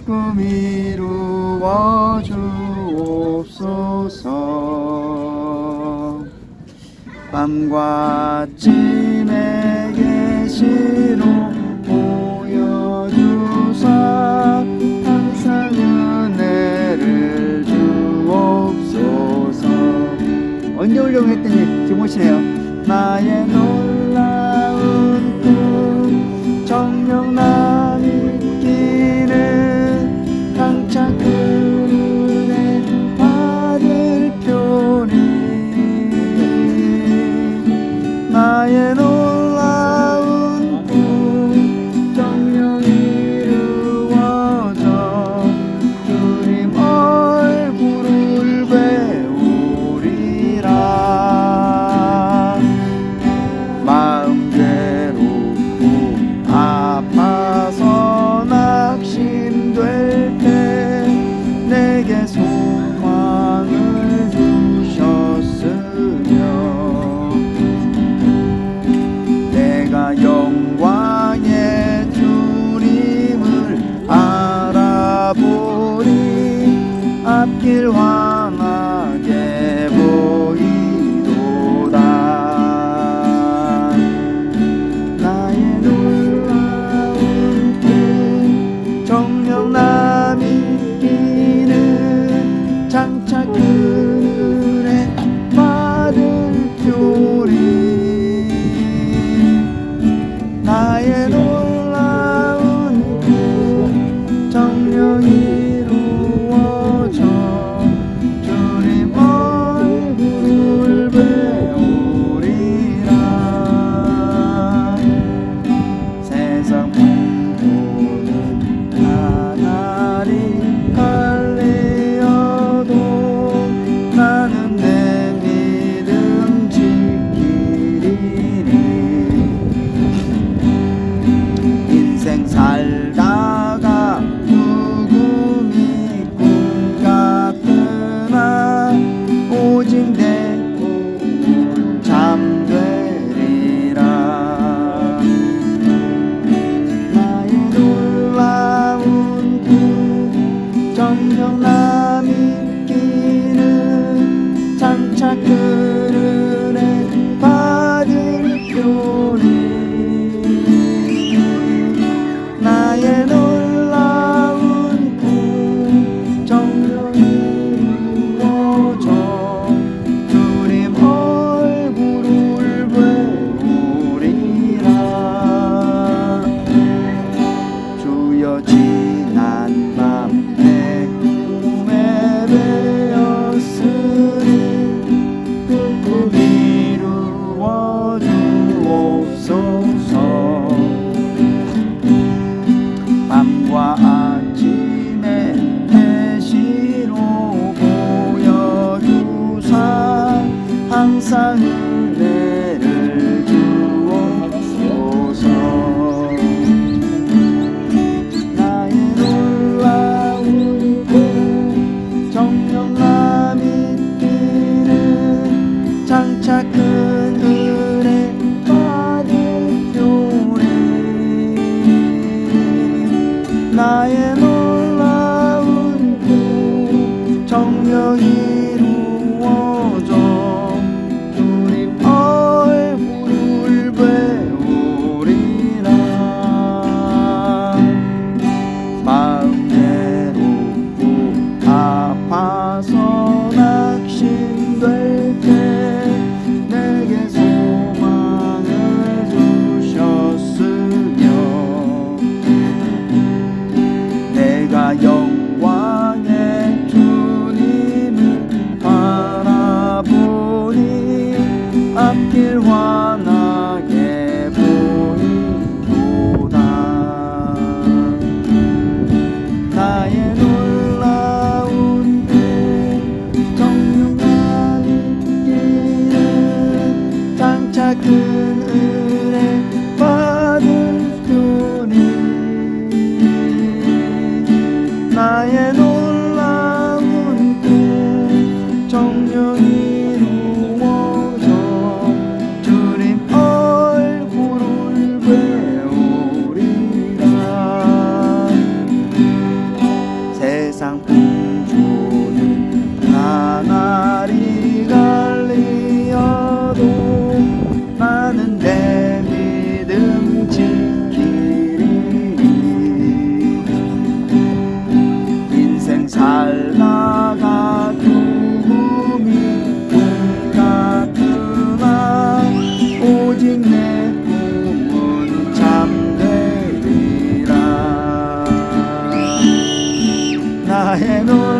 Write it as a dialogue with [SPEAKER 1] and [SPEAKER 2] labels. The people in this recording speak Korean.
[SPEAKER 1] 기쁨 이루어 주옵소서. 밤과 찜에 계시로 보여주사 항상 은혜를 주옵소서. 언제 훌륭했더니 주무시네요. 나의 散 나의 놀라운